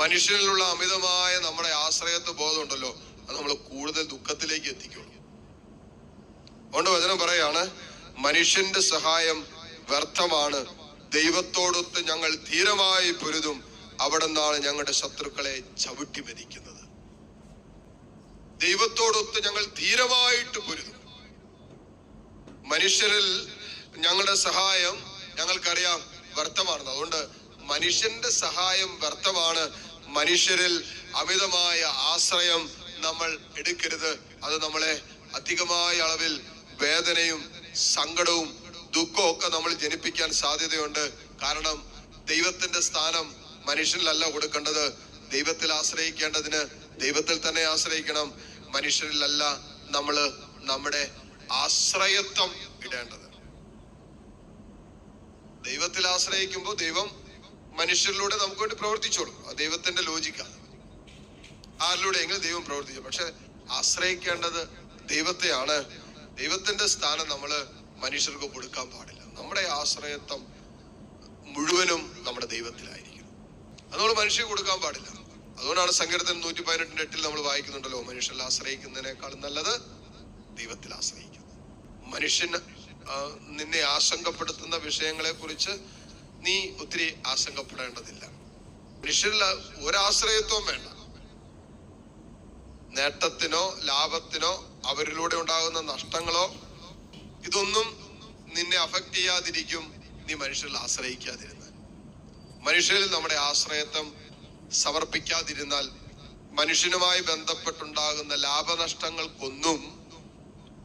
മനുഷ്യനിലുള്ള അമിതമായ നമ്മുടെ ആശ്രയത്വ ബോധം ഉണ്ടല്ലോ അത് നമ്മൾ കൂടുതൽ ദുഃഖത്തിലേക്ക് എത്തിക്കുള്ളൂ അതുകൊണ്ട് വചനം പറയാണ് മനുഷ്യന്റെ സഹായം വ്യർത്ഥമാണ്. ദൈവത്തോടൊത്ത് ഞങ്ങൾ ധീരമായി പൊരുതും. അവിടെ നിന്നാണ് ഞങ്ങളുടെ ശത്രുക്കളെ ചവിട്ടി മരിക്കുന്നത് ദൈവത്തോടൊത്ത് ഞങ്ങൾ ധീരമായിട്ട് പൊരുതും. മനുഷ്യരിൽ ഞങ്ങളുടെ സഹായം ഞങ്ങൾക്കറിയാം വ്യർത്ഥമാണെന്ന്. അതുകൊണ്ട് മനുഷ്യന്റെ സഹായം വ്യർത്ഥമാണ്. മനുഷ്യരിൽ അമിതമായ ആശ്രയം നമ്മൾ എടുക്കരുത്. അത് നമ്മളെ അധികമായ അളവിൽ വേദനയും സങ്കടവും ദുഃഖവും ഒക്കെ നമ്മൾ ജനിപ്പിക്കാൻ സാധ്യതയുണ്ട്. കാരണം ദൈവത്തിന്റെ സ്ഥാനം മനുഷ്യനിലല്ല കൊടുക്കേണ്ടത്. ദൈവത്തിൽ ആശ്രയിക്കേണ്ടതിന് ദൈവത്തിൽ തന്നെ ആശ്രയിക്കണം. മനുഷ്യരിലല്ല നമ്മൾ നമ്മുടെ ആശ്രയത്വം ഇടേണ്ടത്. ദൈവത്തിൽ ആശ്രയിക്കുമ്പോൾ ദൈവം മനുഷ്യരിലൂടെ നമുക്ക് വേണ്ടി പ്രവർത്തിച്ചോളും. അത് ദൈവത്തിന്റെ ലോജിക്കാണ് ആരിലൂടെയെങ്കിലും ദൈവം പ്രവർത്തിച്ചു പക്ഷെ ആശ്രയിക്കേണ്ടത് ദൈവത്തെയാണ്. ദൈവത്തിന്റെ സ്ഥാനം നമ്മൾ മനുഷ്യർക്ക് കൊടുക്കാൻ പാടില്ല. നമ്മുടെ ആശ്രയത്വം മുഴുവനും നമ്മുടെ ദൈവത്തിലായിരിക്കും. അത് നമ്മൾ മനുഷ്യർ കൊടുക്കാൻ പാടില്ല. അതുകൊണ്ടാണ് സങ്കീർത്തനം നൂറ്റി പതിനെട്ടിന്റെ എട്ടിൽ നമ്മൾ വായിക്കുന്നുണ്ടല്ലോ മനുഷ്യരിൽ ആശ്രയിക്കുന്നതിനേക്കാളും നല്ലത് ദൈവത്തിൽ ആശ്രയിക്കുന്നു. മനുഷ്യന് നിന്നെ ആശങ്കപ്പെടുത്തുന്ന വിഷയങ്ങളെ കുറിച്ച് നീ ഒത്തിരി ആശങ്കപ്പെടേണ്ടതില്ല. മനുഷ്യരിൽ ഒരാശ്രയത്വം വേണ്ട. നേട്ടത്തിനോ ലാഭത്തിനോ അവരിലൂടെ ഉണ്ടാകുന്ന നഷ്ടങ്ങളോ ഇതൊന്നും നിന്നെ അഫക്ട് ചെയ്യാതിരിക്കും നീ മനുഷ്യരിൽ ആശ്രയിക്കാതിരുന്നാൽ. മനുഷ്യരിൽ നമ്മുടെ ആശ്രയത്വം സമർപ്പിക്കാതിരുന്നാൽ മനുഷ്യനുമായി ബന്ധപ്പെട്ടുണ്ടാകുന്ന ലാഭനഷ്ടങ്ങൾക്കൊന്നും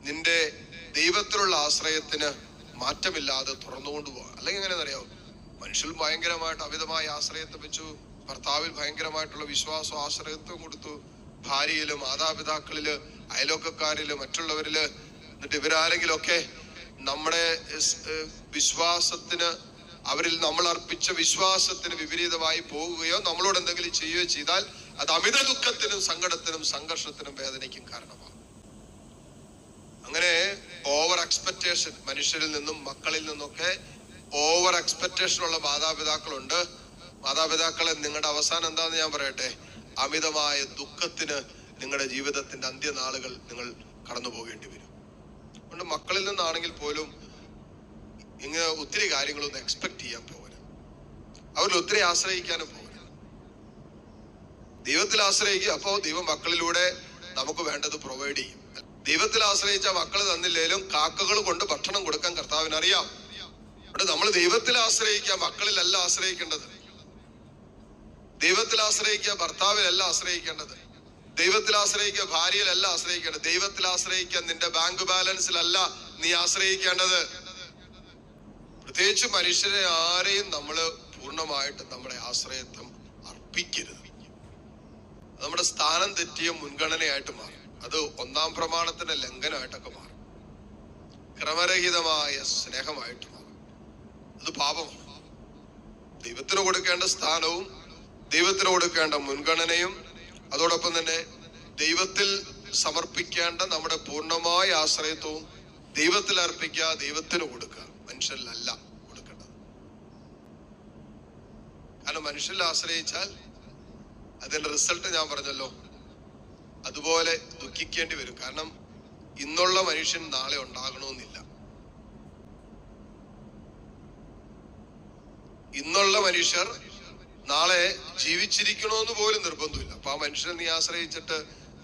നിന്റെ ദൈവത്തിലുള്ള ആശ്രയത്തിന് മാറ്റമില്ലാതെ തുറന്നുകൊണ്ടുപോകാം. അല്ലെങ്കിൽ എങ്ങനെയാണെന്നറിയാമോ മനുഷ്യൻ ഭയങ്കരമായിട്ട് അമിതമായ ആശ്രയത്തെ വെച്ചു ഭർത്താവിൽ ഭയങ്കരമായിട്ടുള്ള വിശ്വാസവും ആശ്രയത്വം കൊടുത്തു. ഭാര്യയിൽ മാതാപിതാക്കളിൽ അയലോക്കക്കാരിൽ മറ്റുള്ളവരിൽ. എന്നിട്ട് ഇവരാരെങ്കിലും ഒക്കെ നമ്മുടെ വിശ്വാസത്തിന് അവരിൽ നമ്മൾ അർപ്പിച്ച വിശ്വാസത്തിന് വിപരീതമായി പോവുകയോ നമ്മളോട് എന്തെങ്കിലും ചെയ്യുകയോ ചെയ്താൽ അത് അമിത ദുഃഖത്തിനും സങ്കടത്തിനും സംഘർഷത്തിനും വേദനയ്ക്കും കാരണമാകും. അങ്ങനെ ഓവർ എക്സ്പെക്ടേഷൻ മനുഷ്യരിൽ നിന്നും മക്കളിൽ നിന്നൊക്കെ ഓവർ എക്സ്പെക്ടേഷൻ ഉള്ള മാതാപിതാക്കളുണ്ട്. മാതാപിതാക്കളെ നിങ്ങളുടെ അവസാനം എന്താന്ന് ഞാൻ പറയട്ടെ? അമിതമായ ദുഃഖത്തിന് നിങ്ങളുടെ ജീവിതത്തിന്റെ അന്ത്യനാളുകൾ നിങ്ങൾ കടന്നു പോകേണ്ടി വരും. അതുകൊണ്ട് മക്കളിൽ നിന്നാണെങ്കിൽ പോലും ഇങ്ങനെ ഒത്തിരി കാര്യങ്ങളൊന്നും എക്സ്പെക്ട് ചെയ്യാൻ പോകരുത്. അവരിൽ ഒത്തിരി ആശ്രയിക്കാനും പോകരുത്. ദൈവത്തിൽ ആശ്രയിക്കുക അപ്പോൾ ദൈവം മക്കളിലൂടെ നമുക്ക് വേണ്ടത് പ്രൊവൈഡ് ചെയ്യും. ദൈവത്തിൽ ആശ്രയിച്ച മക്കൾ തന്നില്ലേലും കാക്കകൾ കൊണ്ട് ഭക്ഷണം കൊടുക്കാൻ കർത്താവിന് അറിയാം അവിടെ നമ്മൾ ദൈവത്തിൽ ആശ്രയിക്കുക മക്കളിലല്ല ആശ്രയിക്കേണ്ടത്. ദൈവത്തിൽ ആശ്രയിക്കുക ഭർത്താവിലല്ല ആശ്രയിക്കേണ്ടത്. ദൈവത്തിൽ ആശ്രയിക്കുക ഭാര്യയിലല്ല ആശ്രയിക്കേണ്ടത്. ദൈവത്തിൽ ആശ്രയിക്കുക നിന്റെ ബാങ്ക് ബാലൻസിലല്ല നീ ആശ്രയിക്കേണ്ടത്. പ്രത്യേകിച്ച് മനുഷ്യരെ ആരെയും നമ്മൾ പൂർണമായിട്ട് നമ്മുടെ ആശ്രയത്വം അർപ്പിക്കരുത്. നമ്മുടെ സ്ഥാനം തെറ്റിയ മുൻഗണനയായിട്ട് മാറും. അത് ഒന്നാം പ്രമാണത്തിന്റെ ലംഘനമായിട്ടൊക്കെ മാറും. ക്രമരഹിതമായ സ്നേഹമായിട്ട് അത് പാപമാണ് ദൈവത്തിന് കൊടുക്കേണ്ട സ്ഥാനവും ദൈവത്തിന് കൊടുക്കേണ്ട മുൻഗണനയും അതോടൊപ്പം തന്നെ ദൈവത്തിൽ സമർപ്പിക്കേണ്ട നമ്മുടെ പൂർണമായ ആശ്രയത്വവും ദൈവത്തിൽ അർപ്പിക്കുക ദൈവത്തിന് കൊടുക്കുക. മനുഷ്യരിലല്ല കൊടുക്കേണ്ടത്. കാരണം മനുഷ്യരിൽ ആശ്രയിച്ചാൽ അതിന്റെ റിസൾട്ട് ഞാൻ പറഞ്ഞല്ലോ അതുപോലെ ദുഃഖിക്കേണ്ടി വരും. കാരണം ഇന്നുള്ള മനുഷ്യൻ നാളെ ഉണ്ടാകണമെന്നില്ല. ഇന്നുള്ള മനുഷ്യർ നാളെ ജീവിച്ചിരിക്കണമെന്ന് പോലും നിർബന്ധമില്ല. അപ്പൊ ആ മനുഷ്യനെ നീ ആശ്രയിച്ചിട്ട്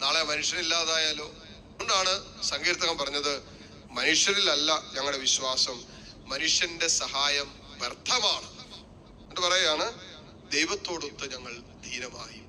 നാളെ മനുഷ്യനില്ലാതായാലോ അതുകൊണ്ടാണ് സങ്കീർത്തകൻ പറഞ്ഞത് മനുഷ്യരിലല്ല ഞങ്ങളുടെ വിശ്വാസം മനുഷ്യന്റെ സഹായം വ്യർത്ഥമാണ്. എന്നിട്ട് പറയാണ് ദൈവത്തോടൊത്ത് ഞങ്ങൾ ധീരമായി